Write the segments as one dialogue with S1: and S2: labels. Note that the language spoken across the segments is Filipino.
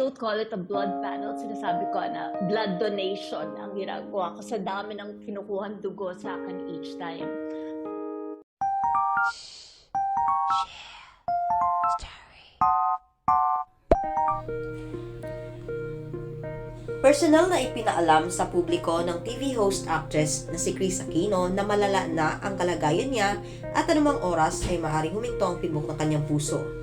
S1: don't call it a blood panel. Sinasabi ko na blood donation ang ginagawa ko sa dami ng kinukuhan dugo sa akin each time.
S2: Personal na ipinaalam sa publiko ng TV host actress na si Chris Aquino na malala na ang kalagayan niya at anumang oras ay maaaring huminto ang tibok ng kanyang puso.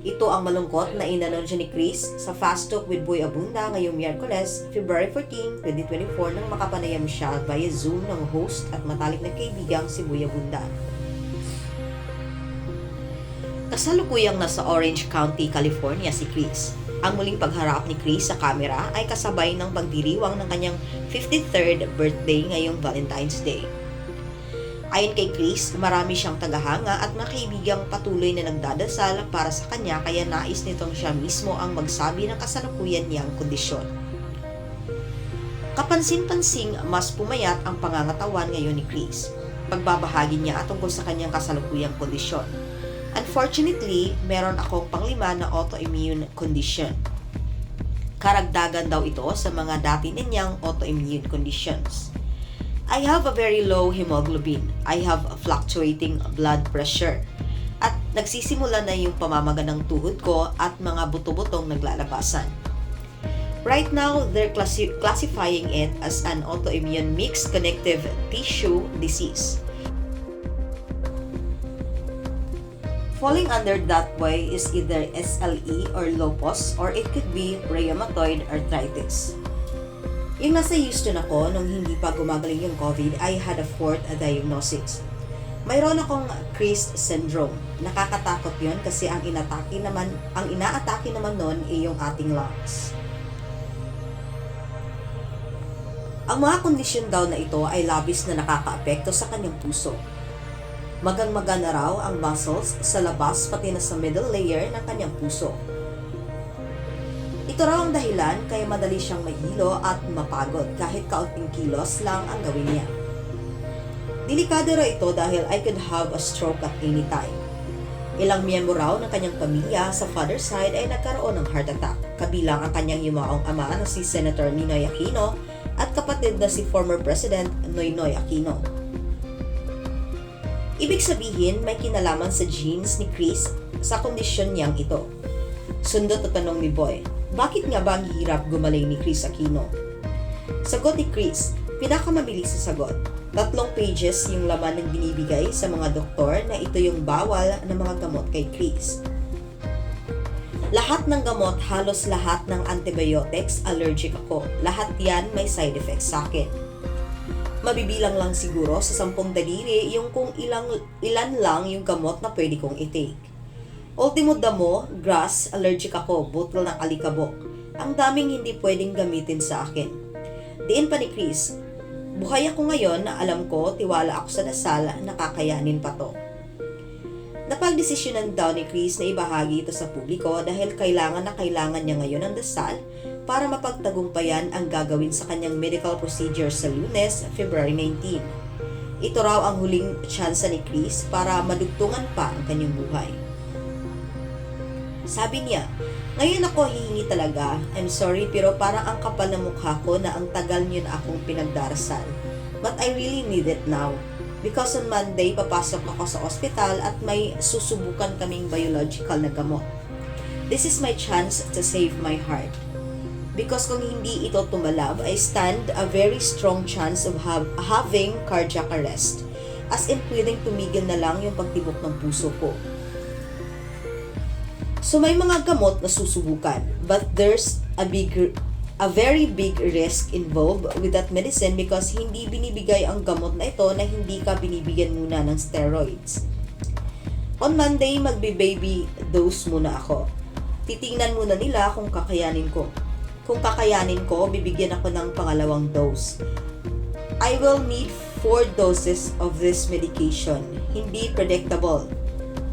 S2: Ito ang malungkot na inanunsyo ni Chris sa Fast Talk with Boy Abunda ngayong Miyerkules, February 14, 2024 nang makapanayam siya via Zoom ng host at matalik na kaibigang si Boy Abunda. Kasalukuyang nasa Orange County, California si Chris. Ang muling pagharap ni Chris sa kamera ay kasabay ng pagdiriwang ng kanyang 53rd birthday ngayong Valentine's Day. Ayon kay Chris, marami siyang tagahanga at mga kaibigang patuloy na nagdadasal para sa kanya kaya nais nitong siya mismo ang magsabi ng kasalukuyan niyang kondisyon. Kapansin-pansing mas pumayat ang pangangatawan ngayon ni Chris. Pagbabahagi niya tungkol sa kanyang kasalukuyang kondisyon. Unfortunately, meron akong panglima na autoimmune condition. Karagdagan daw ito sa mga dati ninyang autoimmune conditions. I have a very low hemoglobin. I have a fluctuating blood pressure. At nagsisimula na yung pamamaga ng tuhod ko at mga buto-butong naglalabasan. Right now, they're classi- classifying it as an autoimmune mixed connective tissue disease. Falling under that way is either SLE or lupus or it could be rheumatoid arthritis. Yung nasa Houston ako nung hindi pa gumagaling yung COVID, I had a fourth diagnosis. Mayroon akong Chris syndrome. Nakakatakot yon kasi ang inatake naman, ang inaatake naman nun ay yung ating lungs. Ang mga kondisyon daw na ito ay labis na nakakaapekto sa kanyang puso. Magang-maga na raw ang muscles sa labas pati na sa middle layer ng kanyang puso. Ito raw ang dahilan kaya madali siyang mahilo at mapagod kahit kaunting kilos lang ang gawin niya. Delikado raw ito dahil I could have a stroke at any time. Ilang miyembro raw ng kanyang pamilya sa father's side ay nagkaroon ng heart attack, kabilang ang kanyang yumaong ama na si Senator Ninoy Aquino at kapatid na si former President Noynoy Aquino. Ibig sabihin, may kinalaman sa genes ni Chris sa kondisyon niyang ito. Sundot at tanong ni Boy, bakit nga ba ang hirap gumaling ni Chris Aquino? Sagot ni Chris, pinakamabilis sa sagot. Tatlong pages yung laman ng binibigay sa mga doktor na ito yung bawal na mga gamot kay Chris. Lahat ng gamot, halos lahat ng antibiotics, allergic ako. Lahat yan may side effects sa akin mabibilang lang siguro sa sampung daliri yung kung ilang, ilan lang yung gamot na pwede kong i-take. Ultimo damo, grass, allergic ako, butol ng alikabok. Ang daming hindi pwedeng gamitin sa akin. Diin pa ni Chris, buhay ako ngayon na alam ko, tiwala ako sa dasal, nakakayanin pa to. Napagdesisyonan daw ni Chris na ibahagi ito sa publiko dahil kailangan na kailangan niya ngayon ng dasal para mapagtagumpayan ang gagawin sa kanyang medical procedure sa lunes, February 19. Ito raw ang huling tsansa ni Chris para madugtungan pa ang kanyang buhay. Sabi niya, ngayon ako hihingi talaga, I'm sorry pero parang ang kapal na mukha ko na ang tagal niyo na akong pinagdarasal. But I really need it now. Because on Monday, papasok ako sa ospital at may susubukan kaming biological na gamot. This is my chance to save my heart. Because kung hindi ito tumalab, I stand a very strong chance of have, having cardiac arrest. As in, pwedeng tumigil na lang yung pagtibok ng puso ko. So may mga gamot na susubukan, but there's a big a very big risk involved with that medicine because hindi binibigay ang gamot na ito na hindi ka binibigyan muna ng steroids. On Monday, magbe-baby dose muna ako. Titingnan muna nila kung kakayanin ko. Kung kakayanin ko, bibigyan ako ng pangalawang dose. I will need 4 doses of this medication. Hindi predictable.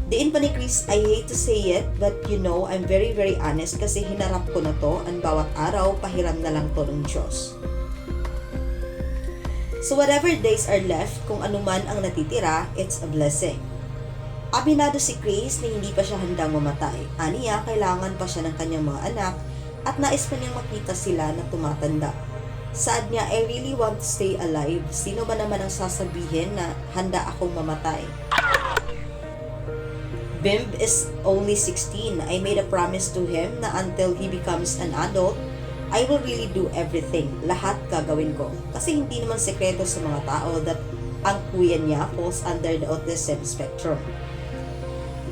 S2: Diin pa ni Chris, I hate to say it, but you know, I'm very very honest kasi hinarap ko na to ang bawat araw, pahiram na lang to ng Diyos. So whatever days are left, kung anuman ang natitira, it's a blessing. Abinado si Chris na hindi pa siya handang mamatay. Aniya, kailangan pa siya ng kanyang mga anak at nais pa niyang makita sila na tumatanda. Saad niya, I really want to stay alive. Sino ba naman ang sasabihin na handa akong mamatay? Bimb is only 16. I made a promise to him na until he becomes an adult, I will really do everything. Lahat gagawin ko. Kasi hindi naman sekreto sa mga tao that ang kuya niya falls under the autism spectrum.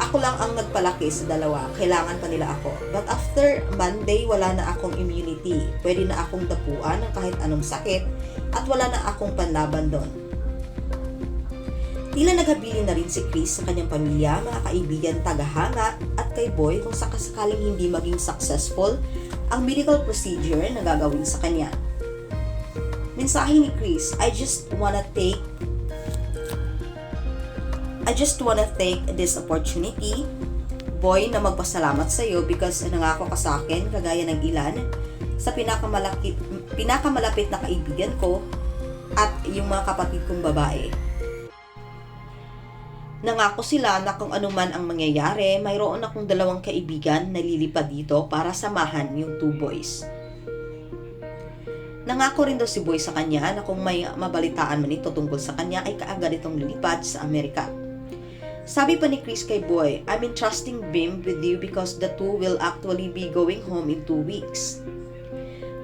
S2: Ako lang ang nagpalaki sa dalawa. Kailangan pa nila ako. But after Monday, wala na akong immunity. Pwede na akong dapuan ng kahit anong sakit at wala na akong panlaban doon. Tila naghabilin na rin si Chris sa kanyang pamilya, mga kaibigan, tagahanga at kay Boy kung sakasakaling hindi maging successful ang medical procedure na gagawin sa kanya. Mensahe ni Chris, I just wanna take I just wanna take this opportunity, boy, na magpasalamat sa iyo because nangako ka sa akin, kagaya ng ilan, sa pinakamalaki, pinakamalapit na kaibigan ko at yung mga kapatid kong babae. Nangako sila na kung ano man ang mangyayari, mayroon akong dalawang kaibigan na lilipad dito para samahan yung two boys. Nangako rin daw si Boy sa kanya na kung may mabalitaan man ito tungkol sa kanya ay kaagad itong lilipad sa Amerika. Sabi pa ni Chris kay Boy, I'm entrusting Bim with you because the two will actually be going home in two weeks.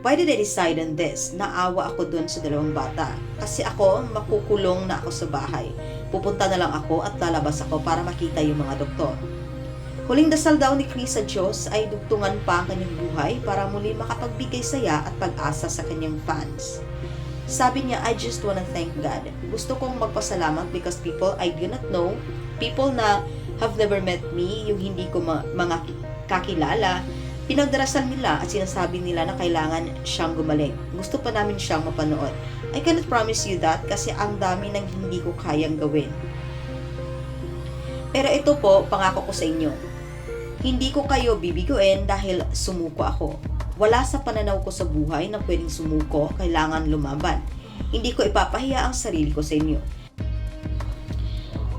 S2: Why did I decide on this? Naawa ako dun sa dalawang bata. Kasi ako, makukulong na ako sa bahay. Pupunta na lang ako at lalabas ako para makita yung mga doktor. Huling dasal daw ni Chris sa Diyos ay dugtungan pa ang kanyang buhay para muli makapagbigay saya at pag-asa sa kanyang fans. Sabi niya, I just wanna thank God. Gusto kong magpasalamat because people I do not know, people na have never met me, yung hindi ko ma- mga ki- kakilala, pinagdarasal nila at sinasabi nila na kailangan siyang gumaling. Gusto pa namin siyang mapanood. I cannot promise you that kasi ang dami ng hindi ko kayang gawin. Pero ito po, pangako ko sa inyo. Hindi ko kayo bibiguin dahil sumuko ako. Wala sa pananaw ko sa buhay na pwedeng sumuko, kailangan lumaban. Hindi ko ipapahiya ang sarili ko sa inyo.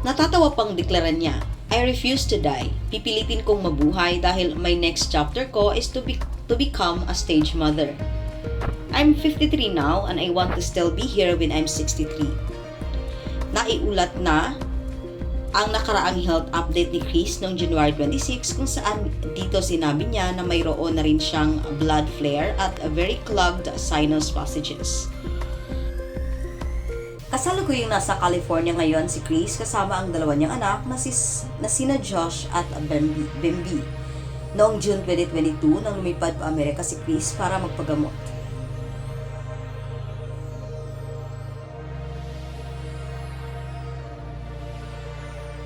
S2: Natatawa pang deklaran niya, I refuse to die. Pipilitin kong mabuhay dahil my next chapter ko is to, be, to become a stage mother. I'm 53 now and I want to still be here when I'm 63. Naiulat na ang nakaraang health update ni Chris noong January 26 kung saan dito sinabi niya na mayroon na rin siyang blood flare at a very clogged sinus passages. Kasalukuyang nasa California ngayon si Chris kasama ang dalawa niyang anak na, sis, na sina Josh at Bambi. Noong June 2022 nang lumipad pa Amerika si Chris para magpagamot.